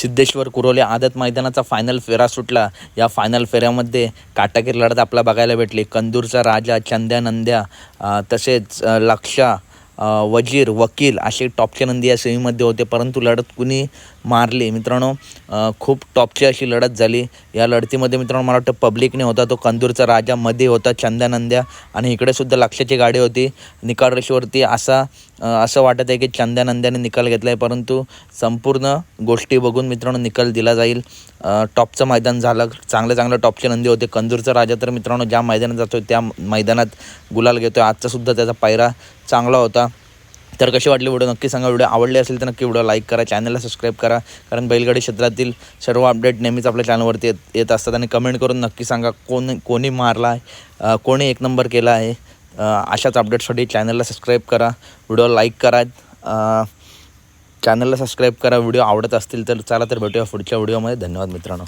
सिद्धेश्वर कुरोले आदत मैदानाचा फायनल फेरा सुटला. या फायनल फेऱ्यामध्ये काटाकीर लढत आपला बघायला भेटली. कंदूरचा राजा चंद्या नंद्या तसेच लक्षा वजीर वकील असे टॉपचे नंदी या सेमीमध्ये होते. परंतु लढत कुणी मारली? मित्रांनो खूप टॉपची अशी लढत झाली. या लढतीमध्ये मित्रांनो मला वाटतं पब्लिकने होता तो कंदूरचा राजा मध्ये होता चंद्या नंद्या आणि इकडे सुद्धा लक्षाची गाडी होती. निकाल रेषेवरती असा असं वाटत आहे की चंद्या नंद्याने निकाल घेतला आहे परंतु संपूर्ण गोष्टी बघून मित्रांनो निकाल दिला जाईल. टॉपचं मैदान झालं चांगले चांगलं टॉपचे नंदी होते. कंदूरचा राजा तर मित्रांनो ज्या मैदानात जातो त्या मैदानात गुलाल घेतो आहे आजचासुद्धा त्याचा पायरा चांगला होता. तर कशी वाटली व्हिडिओ? नक्की सांगा. व्हिडिओ आवडले असेल तर नक्की व्हिडिओ लाईक करा चॅनलला सबस्क्राईब करा. कारण बैलगाडी क्षेत्रातील सर्व अपडेट नेहमीच आपल्या चॅनलवरती येत येत असतात. आणि कमेंट करून नक्की सांगा कोण कोणी मारला आहे कोणी एक नंबर केला आहे. अशाच अपडेटसाठी चॅनलला सबस्क्राईब करा. व्हिडिओ लाईक करा. चॅनलला सबस्क्राईब करा. व्हिडिओ आवडत असतील तर चला तर भेटूया पुढच्या व्हिडिओमध्ये धन्यवाद मित्रांनो.